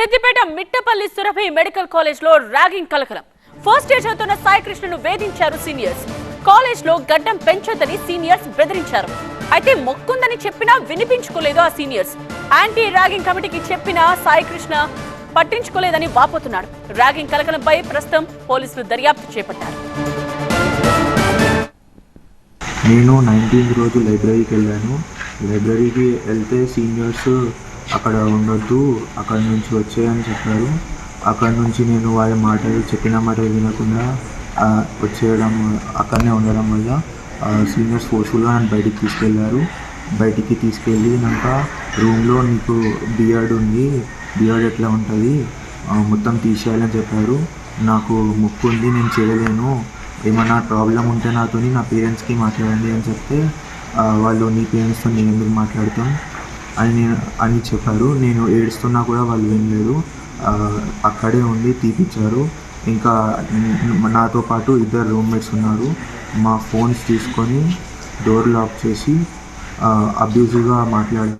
Siddipet Mittapalli Surabhi medical కాలేజ్లో ragging కలకలం. First year చదువుతున్న సాయి కృష్ణను వేధించారు సీనియర్స్. కాలేజ్లో గడ్డం పెంచొద్దని సీనియర్స్ బెదిరించారు. అయితే మొక్కుందని చెప్పినా వినిపించుకోలేదు ఆ సీనియర్స్. యాంటీ ర్యాగింగ్ కమిటీకి చెప్పిన సాయి కృష్ణ పట్టించుకోలేదని వాపోతున్నాడు. ర్యాగింగ్ కలకలంపై ప్రస్తుతం పోలీసులు దర్యాప్తు చేపట్టారు. నేను నైన్టీన్త్ రోజు లైబ్రరీకి వెళ్ళాను. లైబ్రరీకి వెళ్తే సీనియర్స్ అక్కడ ఉండొద్దు అక్కడ నుంచి వచ్చేయని చెప్పారు. అక్కడ నుంచి నేను వాళ్ళ మాటలు చెప్పిన మాటలు వినకుండా వచ్చేయడం అక్కడనే ఉండడం వల్ల సీనియర్స్ ఫోర్స్ఫుల్గా నన్ను బయటికి తీసుకెళ్ళారు. బయటికి తీసుకెళ్ళినాక రూమ్లో నీకు బియర్డ్ ఉంది. బియర్డ్ ఎట్లా ఉంటుంది? మొత్తం తీసేయాలని చెప్పారు. నాకు ముక్కు ఉంది నేను చేయలేను. ఏమన్నా ప్రాబ్లం ఉంటే నాతోని నా పేరెంట్స్కి మాట్లాడండి అని చెప్తే వాళ్ళు నీ పేరెంట్స్తో నేను ఎందుకు మాట్లాడతాం? అని నేను అని చెప్పారు. నేను ఏడుస్తున్నా కూడా వాళ్ళు వినలేదు. అక్కడే ఉండి తీపిచ్చారు. ఇంకా నాతో పాటు ఇద్దరు రూమ్మేట్స్ ఉన్నారు. మా ఫోన్స్ తీసుకొని డోర్ లాక్ చేసి అబ్యూజివ్గా మాట్లాడారు